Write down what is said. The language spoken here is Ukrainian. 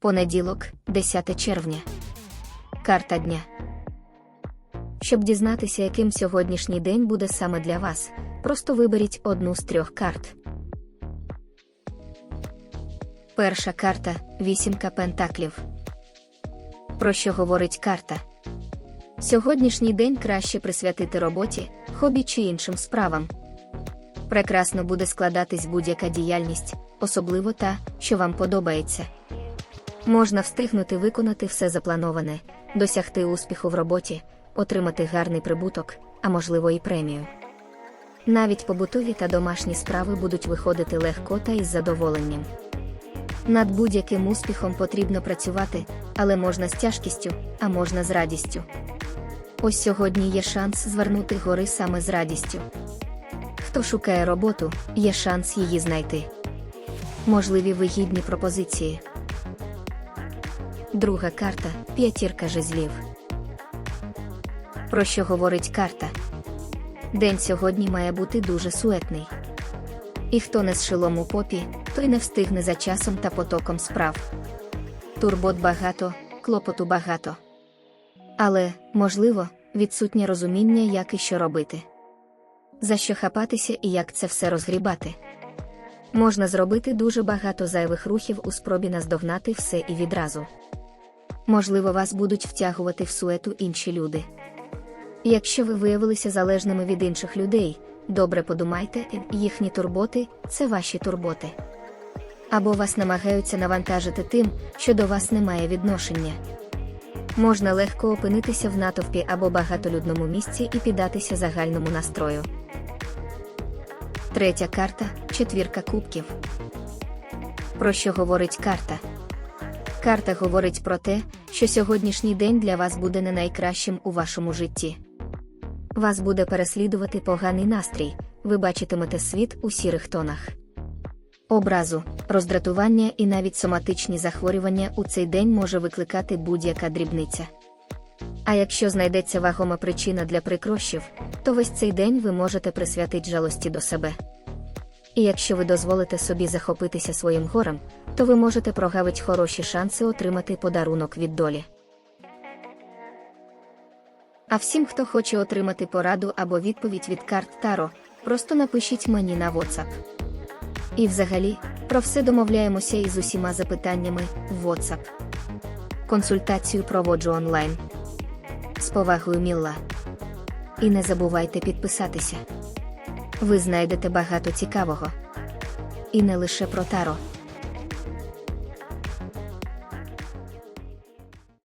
Понеділок, 10 червня. Карта дня. Щоб дізнатися, яким сьогоднішній день буде саме для вас, просто виберіть одну з трьох карт. Перша карта вісімка пентаклів. Про що говорить карта? Сьогоднішній день краще присвятити роботі, хобі чи іншим справам. Прекрасно буде складатись будь-яка діяльність, особливо та, що вам подобається. Можна встигнути виконати все заплановане, досягти успіху в роботі, отримати гарний прибуток, а можливо і премію. Навіть побутові та домашні справи будуть виходити легко та із задоволенням. Над будь-яким успіхом потрібно працювати, але можна з тяжкістю, а можна з радістю. Ось сьогодні є шанс звернути гори саме з радістю. Хто шукає роботу, є шанс її знайти. Можливі вигідні пропозиції. Друга карта п'ятірка жезлів. Про що говорить карта? День сьогодні має бути дуже суетний. І хто не з шилом у попі, той не встигне за часом та потоком справ. Турбот багато, клопоту багато. Але, можливо, відсутнє розуміння, як і що робити. За що хапатися і як це все розгрібати. Можна зробити дуже багато зайвих рухів у спробі наздогнати все і відразу. Можливо, вас будуть втягувати в суету інші люди. Якщо ви виявилися залежними від інших людей, добре подумайте, їхні турботи це ваші турботи. Або вас намагаються навантажити тим, що до вас немає відношення. Можна легко опинитися в натовпі або багатолюдному місці і піддатися загальному настрою. Третя карта четвірка кубків. Про що говорить карта? Карта говорить про те, що сьогоднішній день для вас буде не найкращим у вашому житті. Вас буде переслідувати поганий настрій, ви бачитимете світ у сірих тонах. Образу, роздратування і навіть соматичні захворювання у цей день може викликати будь-яка дрібниця. А якщо знайдеться вагома причина для прикрощів, то весь цей день ви можете присвятити жалості до себе. І якщо ви дозволите собі захопитися своїм горем, то ви можете прогавити хороші шанси отримати подарунок від долі. А всім, хто хоче отримати пораду або відповідь від карт Таро, просто напишіть мені на WhatsApp. І взагалі, про все домовляємося із усіма запитаннями в WhatsApp. Консультацію проводжу онлайн. З повагою Мілла. І не забувайте підписатися. Ви знайдете багато цікавого. І не лише про Таро.